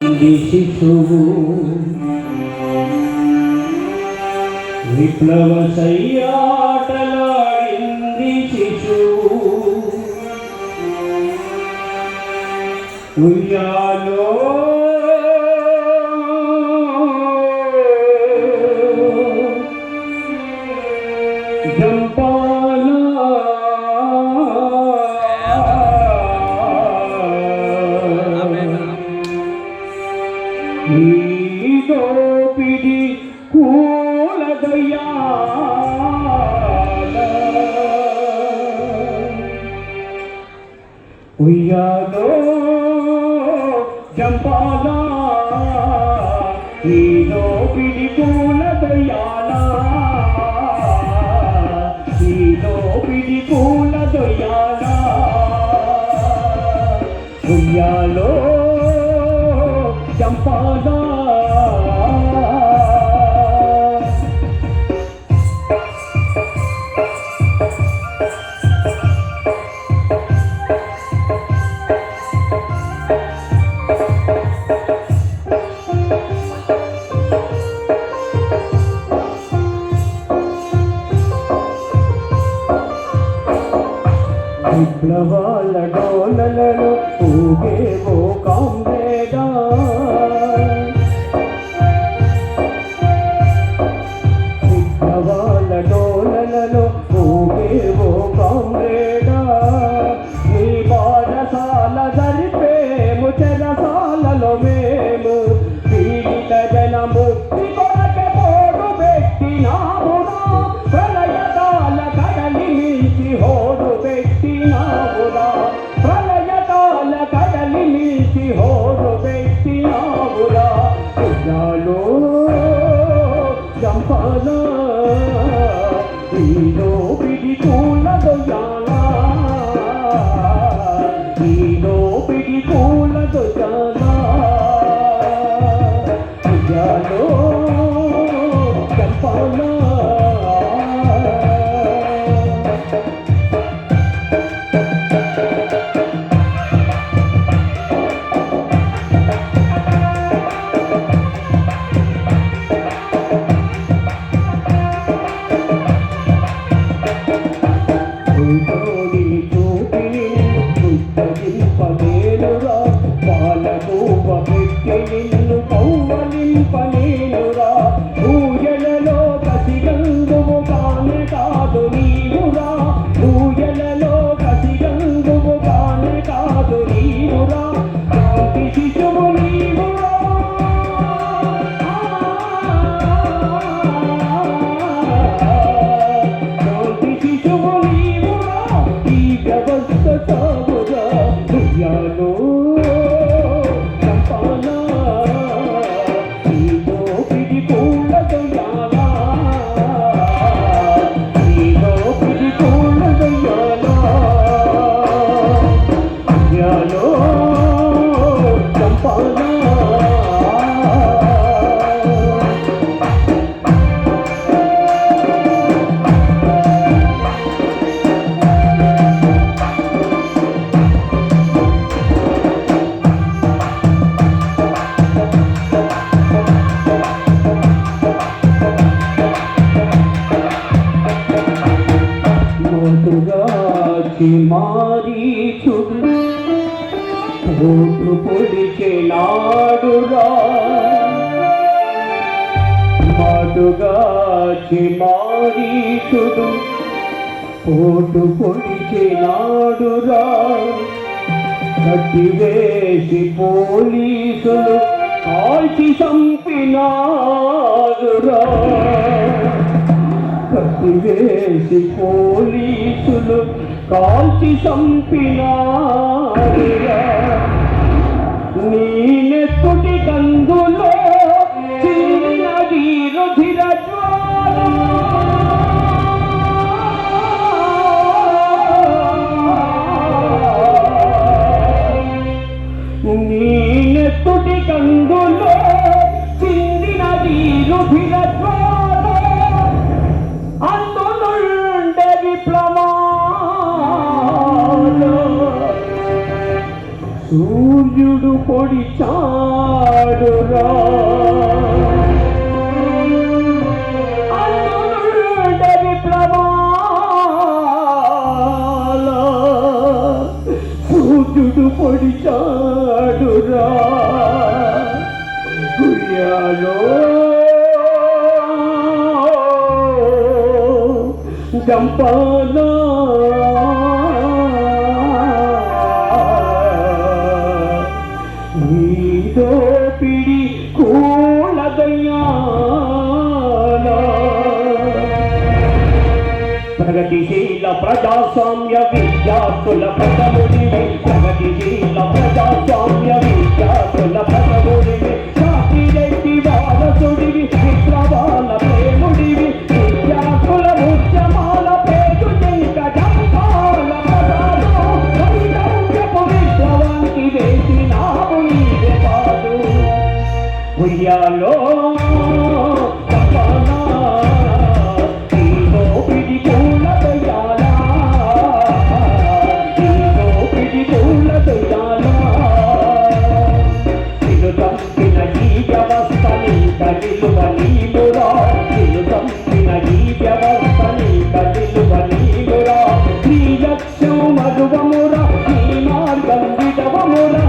ఇది శిశువు విప్లవ సయ్యాటలాడింది శిశువు ఉయ్యాలో ఉయ్యాలో జంపాల ఈ దోపిడి కూలదయ్యాలా ఈ దోపిడి విప్లవాల డోలలలో ఊగేవో పౌవలింపలేనురా పూజలలో కసిగంగువు కానే కాదు నీవురా. పూజలలో కసిగంగువు కానే కాదు నీవురా. శాంతి శిశువు నీవురా. శాంతి శిశువు నీవురా. ఈ వ్యవస్థ సాగురా ఉయ్యాలో మారీచుడు రోడ్డు పొడిచే నాడురా మధుగా మారీచుడు పోటు పొడిచే నాడురా కట్టి వేసి పోలీసులు కాల్చి చంపినారురా కత్తివేసి పోలీసులు కాల్చి చంపినారురా నీ కందులో చిన్న రుధిర నీనెత్తుటి కందులో సూర్యుడు పొడి చాలు చాడురా అందునుండే విప్లవాల సూర్యుడు పొడిచాడురా గుయ్యాలో జంపానా ప్రగతిశీల ప్రజాస్వామ్య విద్యార్థుల ప్రథముడివి ప్రగతిశీల ప్రజాస్వామ్య విద్యార్థుల ప్రథముడివి శాస్త్రిరెడ్డి వారసుడివి విప్లవాల ప్రేముడివి విద్యార్థుల ఉద్యమాల పేరు జంక జంపాల విప్లవానికి వేసినావు నీవే కాదు ఉయ్యాలో విడవమురా నీ మార్గం విడవమురా.